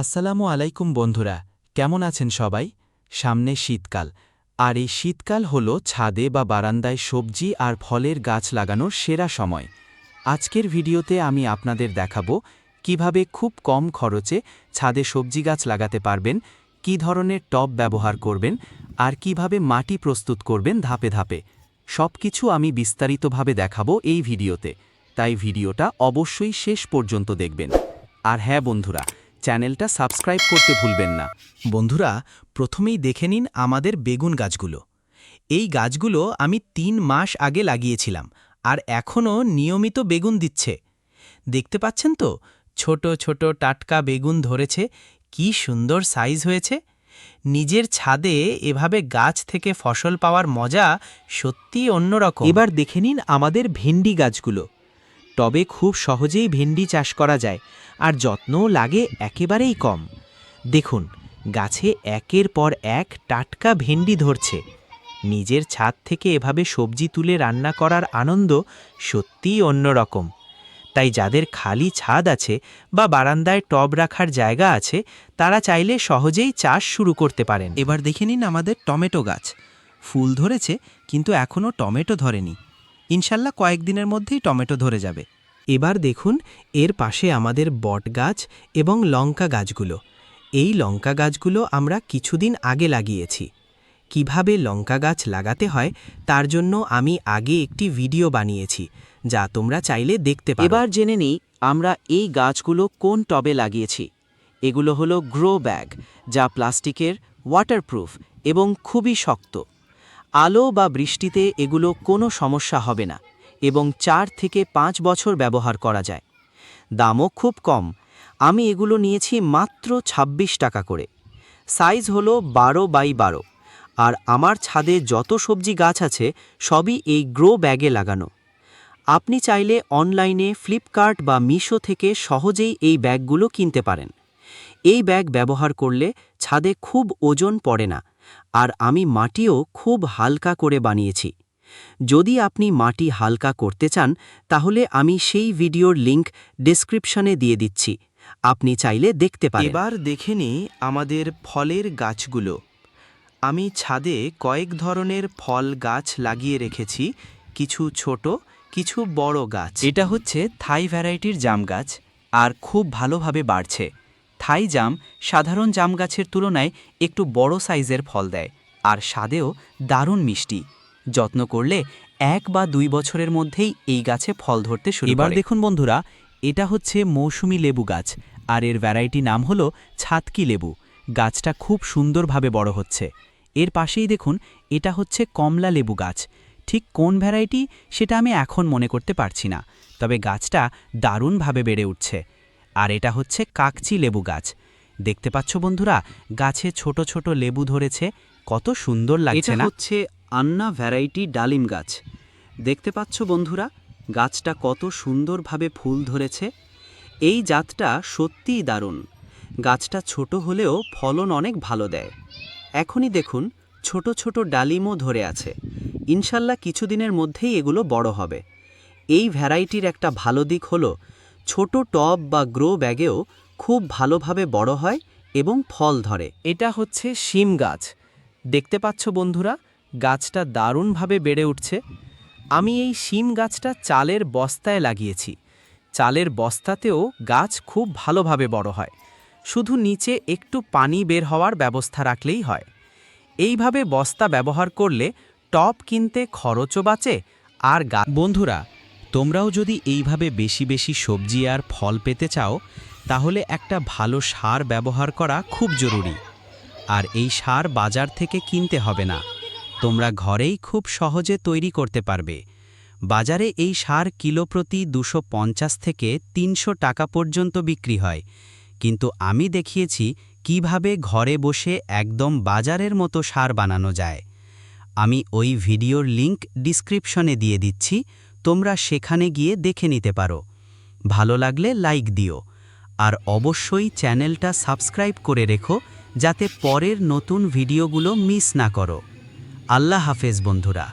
আসসালামু আলাইকুম বন্ধুরা, কেমন আছেন সবাই? সামনে শীতকাল। আর এই শীতকাল হল ছাদে বা বারান্দায় সবজি আর ফলের গাছ লাগানোর সেরা সময়। আজকের ভিডিওতে আমি আপনাদের দেখাবো কীভাবে খুব কম খরচে ছাদে সবজি গাছ লাগাতে পারবেন, কি ধরনের টব ব্যবহার করবেন, আর কীভাবে মাটি প্রস্তুত করবেন ধাপে ধাপে। সবকিছু আমি বিস্তারিতভাবে দেখাবো এই ভিডিওতে। তাই ভিডিওটা অবশ্যই শেষ পর্যন্ত দেখবেন। আর হ্যাঁ বন্ধুরা চ্যানেলটা সাবস্ক্রাইব করতে ভুলবেন না। বন্ধুরা, প্রথমেই দেখে নিন আমাদের বেগুন গাছগুলো। এই গাছগুলো আমি তিন মাস আগে লাগিয়েছিলাম আর এখনও নিয়মিত বেগুন দিচ্ছে। দেখতে পাচ্ছেন তো? ছোট ছোট টাটকা বেগুন ধরেছে। কি সুন্দর সাইজ হয়েছে। নিজের ছাদে এভাবে গাছ থেকে ফসল পাওয়ার মজা সত্যি অন্যরকম। এবার দেখে নিন আমাদের ভেন্ডি গাছগুলো। টবে খুব সহজেই ভেন্ডি চাষ করা যায়, আর যত্নও লাগে একেবারেই কম। দেখুন, গাছে একের পর এক টাটকা ভেন্ডি ধরছে। নিজের ছাদ থেকে এভাবে সবজি তুলে রান্না করার আনন্দ সত্যিই অন্যরকম। তাই যাদের খালি ছাদ আছে বা বারান্দায় টব রাখার জায়গা আছে, তারা চাইলে সহজেই চাষ শুরু করতে পারেন। এবার দেখে নিন আমাদের টমেটো গাছ। ফুল ধরেছে, কিন্তু এখনও টমেটো ধরেনি। ইনশাল্লাহ কয়েকদিনের মধ্যেই টমেটো ধরে যাবে। এবার দেখুন, এর পাশে আমাদের বট গাছ এবং লঙ্কা গাছগুলো। এই লঙ্কা গাছগুলো আমরা কিছুদিন আগে লাগিয়েছি। কীভাবে লঙ্কা গাছ লাগাতে হয় তার জন্য আমি আগে একটি ভিডিও বানিয়েছি, যা তোমরা চাইলে দেখতে পারো। এবার জেনে নিই আমরা এই গাছগুলো কোন টবে লাগিয়েছি। এগুলো হলো গ্রো ব্যাগ, যা প্লাস্টিকের ওয়াটারপ্রুফ এবং খুবই শক্ত। আলো বা বৃষ্টিতে এগুলো কোনো সমস্যা হবে না এবং চার থেকে পাঁচ বছর ব্যবহার করা যায়। দামও খুব কম। আমি এগুলো নিয়েছি মাত্র ২৬ টাকা করে। সাইজ হলো বারো বাই বারো। আর আমার ছাদে যত সবজি গাছ আছে, সবই এই গ্রো ব্যাগে লাগানো। আপনি চাইলে অনলাইনে ফ্লিপকার্ট বা মিশো থেকে সহজেই এই ব্যাগগুলো কিনতে পারেন। এই ব্যাগ ব্যবহার করলে ছাদে খুব ওজন পড়ে না। আর আমি মাটিও খুব হালকা করে বানিয়েছি। যদি আপনি মাটি হালকা করতে চান তাহলে আমি সেই ভিডিওর লিংক ডেসক্রিপশনে দিয়ে দিচ্ছি। আপনি চাইলে দেখতে পারেন। এবার দেখে নিই আমাদের ফলের গাছগুলো। আমি ছাদে কয়েক ধরনের ফল গাছ লাগিয়ে রেখেছি কিছু ছোট কিছু বড় গাছ। এটা হচ্ছে থাই ভ্যারাইটির জাম গাছ আর খুব ভালোভাবে বাড়ছে। থাই জাম সাধারণ জাম গাছের তুলনায় একটু বড় সাইজের ফল দেয় আর স্বাদেও দারুণ মিষ্টি। যত্ন করলে এক বা দুই বছরের মধ্যেই এই গাছে ফল ধরতে শুরু এবার দেখুন বন্ধুরা এটা হচ্ছে মৌসুমি লেবু গাছ আর এর ভ্যারাইটি নাম হলো ছাতকি লেবু। গাছটা খুব সুন্দরভাবে বড় হচ্ছে। এর পাশেই দেখুন এটা হচ্ছে কমলা লেবু গাছ। ঠিক কোন ভ্যারাইটি সেটা আমি এখন মনে করতে পারছি না তবে গাছটা দারুণভাবে বেড়ে উঠছে। আর এটা হচ্ছে কাকচি লেবু গাছ। দেখতে পাচ্ছ বন্ধুরা গাছে ছোট ছোট লেবু ধরেছে কত সুন্দর লাগছে না? হচ্ছে আন্না ভ্যারাইটি ডালিম গাছ। দেখতে পাচ্ছ বন্ধুরা গাছটা কত সুন্দরভাবে ফুল ধরেছে। এই জাতটা সত্যিই দারুণ। গাছটা ছোট হলেও ফলন অনেক ভালো দেয়। এখনই দেখুন ছোট ছোট ডালিমও ধরে আছে। ইনশাল্লাহ কিছুদিনের মধ্যেই এগুলো বড় হবে। এই ভ্যারাইটির একটা ভালো দিক হলো ছোট টব বা গ্রো ব্যাগেও খুব ভালোভাবে বড় হয় এবং ফল ধরে। এটা হচ্ছে শিম গাছ। দেখতে পাচ্ছ বন্ধুরা, গাছটা দারুণভাবে বেড়ে উঠছে। আমি এই শিম গাছটা চালের বস্তায় লাগিয়েছি। চালের বস্তাতেও গাছ খুব ভালোভাবে বড় হয়। শুধু নিচে একটু পানি বের হওয়ার ব্যবস্থা রাখলেই হয়। এইভাবে বস্তা ব্যবহার করলে টপ কিনতে খরচও বাঁচে আর গা বন্ধুরা তোমরাও যদি এইভাবে বেশি বেশি সবজি আর ফল পেতে চাও, তাহলে একটা ভালো সার ব্যবহার করা খুব জরুরি। আর এই সার বাজার থেকে কিনতে হবে না। তোমরা ঘরেই খুব সহজে তৈরি করতে পারবে। বাজারে এই সার কিলো প্রতি দুশো থেকে তিনশো টাকা পর্যন্ত বিক্রি হয়। কিন্তু আমি দেখিয়েছি কীভাবে ঘরে বসে একদম বাজারের মতো সার বানানো যায়। আমি ওই ভিডিওর লিংক ডিসক্রিপশনে দিয়ে দিচ্ছি। তোমরা সেখানে গিয়ে দেখে নিতে পারো। ভালো লাগলে লাইক দিও। আর অবশ্যই চ্যানেলটা সাবস্ক্রাইব করে রেখো, যাতে পরের নতুন ভিডিওগুলো মিস না করো। আল্লাহ হাফেজ বন্ধুরা।